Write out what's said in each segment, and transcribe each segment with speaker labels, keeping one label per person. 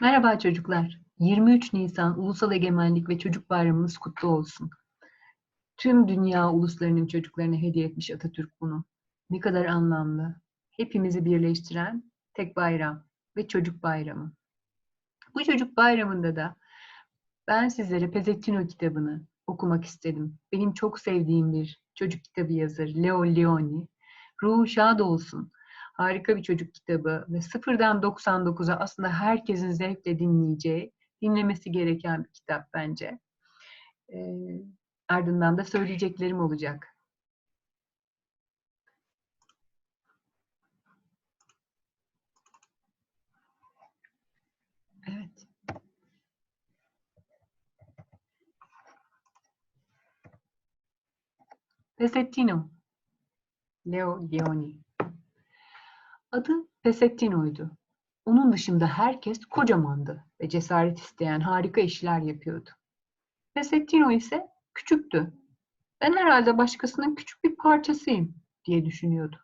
Speaker 1: Merhaba çocuklar. 23 Nisan Ulusal Egemenlik ve Çocuk Bayramınız kutlu olsun. Tüm dünya uluslarının çocuklarına hediye etmiş Atatürk bunu. Ne kadar anlamlı. Hepimizi birleştiren tek bayram ve çocuk bayramı. Bu çocuk bayramında da ben sizlere Pezettino kitabını okumak istedim. Benim çok sevdiğim bir çocuk kitabı yazarı Leo Leoni. Ruhu şad olsun. Harika bir çocuk kitabı ve sıfırdan 99'a aslında herkesin zevkle dinleyeceği, dinlemesi gereken bir kitap bence. Ee, ardından da söyleyeceklerim olacak. Evet. Pesettino. Leo Leoni. Adı Pesettino'ydu. Onun dışında herkes kocamandı ve cesaret isteyen harika işler yapıyordu. Pesettino ise küçüktü. Ben herhalde başkasının küçük bir parçasıyım diye düşünüyordu.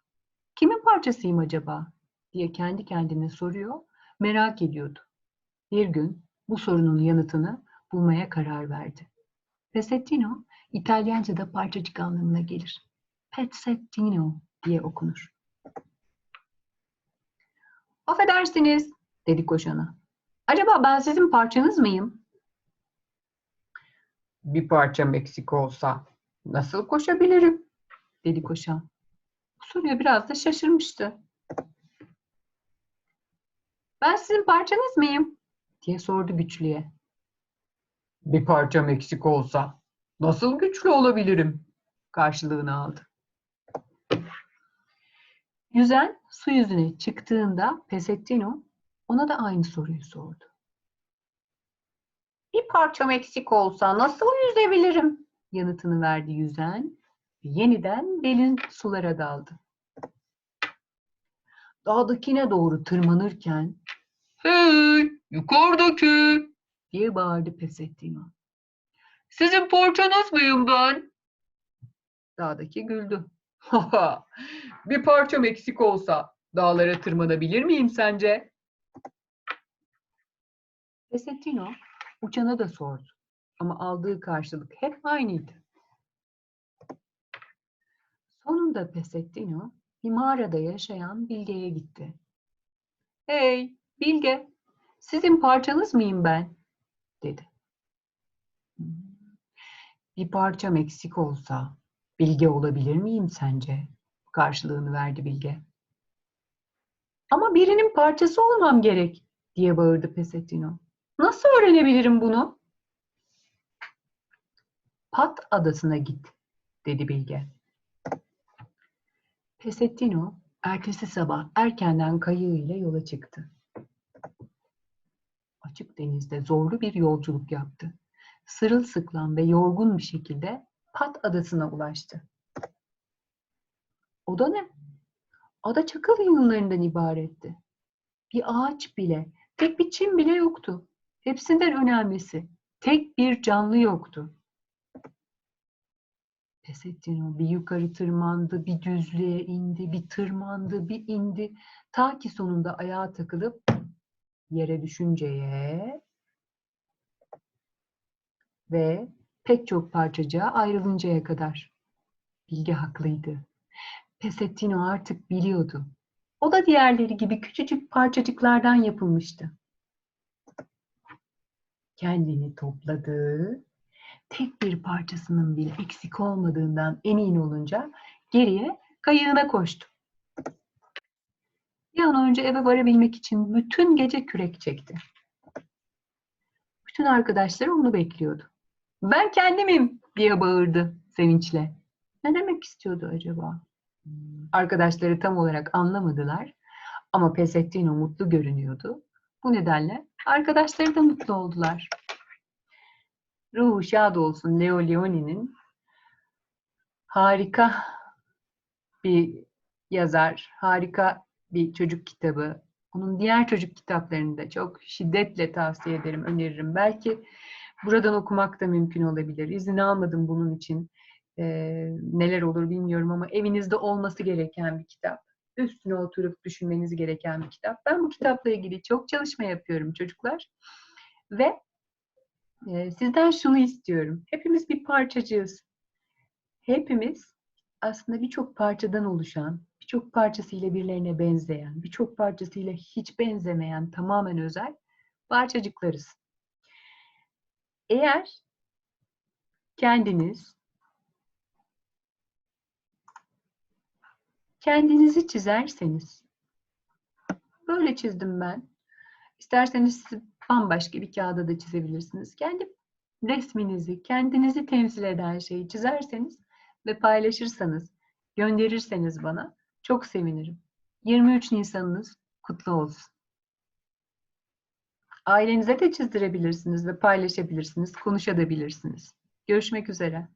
Speaker 1: Kimin parçasıyım acaba diye kendi kendine soruyor, merak ediyordu. Bir gün bu sorunun yanıtını bulmaya karar verdi. Pezzettino İtalyanca'da parçacık anlamına gelir. Pezzettino diye okunur. Affedersiniz, dedi koşana. Acaba ben sizin parçanız mıyım? Bir parçam eksik olsa nasıl koşabilirim? dedi koşan. Bu soruya biraz da şaşırmıştı. Ben sizin parçanız mıyım? diye sordu güçlüye. Bir parçam eksik olsa nasıl güçlü olabilirim? karşılığını aldı. Yüzen su yüzüne çıktığında Pesettino ona da aynı soruyu sordu. Bir parçam eksik olsa nasıl yüzebilirim? Yanıtını verdi yüzen yeniden derin sulara daldı. Dağdakine doğru tırmanırken Hey yukarıdaki diye bağırdı Pesettino. Sizin parçanız mıyım ben? Dağdaki güldü. Bir parçam eksik olsa dağlara tırmanabilir miyim sence? Pesettino uçana da sordu ama aldığı karşılık hep aynıydı. Sonunda Pesettino bir mağarada yaşayan Bilge'ye gitti. Hey Bilge, sizin parçanız mıyım ben? dedi. Bir parçam eksik olsa Bilge olabilir miyim sence? Karşılığını verdi Bilge. Ama birinin parçası olmam gerek diye bağırdı Pesettino. Nasıl öğrenebilirim bunu? Pat adasına git dedi Bilge. Pesettino ertesi sabah erkenden kayığıyla yola çıktı. Açık denizde zorlu bir yolculuk yaptı. Sırılsıklam ve yorgun bir şekilde Pat adasına ulaştı. O da ne? Ada çakıl yığınlarından ibaretti. Bir ağaç bile, tek bir çim bile yoktu. Hepsinden önemlisi, tek bir canlı yoktu. Pesettino bir yukarı tırmandı, bir düzlüğe indi, bir tırmandı, bir indi. Ta ki sonunda ayağa takılıp yere düşünceye ve pek çok parçacığa ayrılıncaya kadar. Bilge haklıydı. Pesettino artık biliyordu. O da diğerleri gibi küçücük parçacıklardan yapılmıştı. Kendini topladı, tek bir parçasının bile eksik olmadığından emin olunca geriye kayığına koştu. Bir an önce eve varabilmek için bütün gece kürek çekti. Bütün arkadaşları onu bekliyordu. Ben kendimim diye bağırdı sevinçle. Ne demek istiyordu acaba? Arkadaşları tam olarak anlamadılar ama Pesettino mutlu görünüyordu. Bu nedenle arkadaşları da mutlu oldular. Ruhu şad olsun Leo Leoni'nin harika bir yazar, harika bir çocuk kitabı. Onun diğer çocuk kitaplarını da çok şiddetle tavsiye ederim, öneririm. Belki buradan okumak da mümkün olabilir. İzin almadım bunun için. Ee, neler olur bilmiyorum ama evinizde olması gereken bir kitap. üstüne oturup düşünmeniz gereken bir kitap. Ben bu kitapla ilgili çok çalışma yapıyorum çocuklar. Ve e, sizden şunu istiyorum. Hepimiz bir parçacığız. Hepimiz aslında birçok parçadan oluşan, birçok parçasıyla birilerine benzeyen, birçok parçasıyla hiç benzemeyen, tamamen özel parçacıklarız. Eğer kendiniz kendinizi çizerseniz böyle çizdim ben. İsterseniz siz bambaşka bir kağıda da çizebilirsiniz. Kendi resminizi, kendinizi temsil eden şeyi çizerseniz ve paylaşırsanız, gönderirseniz bana çok sevinirim. 23 Nisan'ınız kutlu olsun. Ailenize de çizdirebilirsiniz ve paylaşabilirsiniz, konuşabilirsiniz. Görüşmek üzere.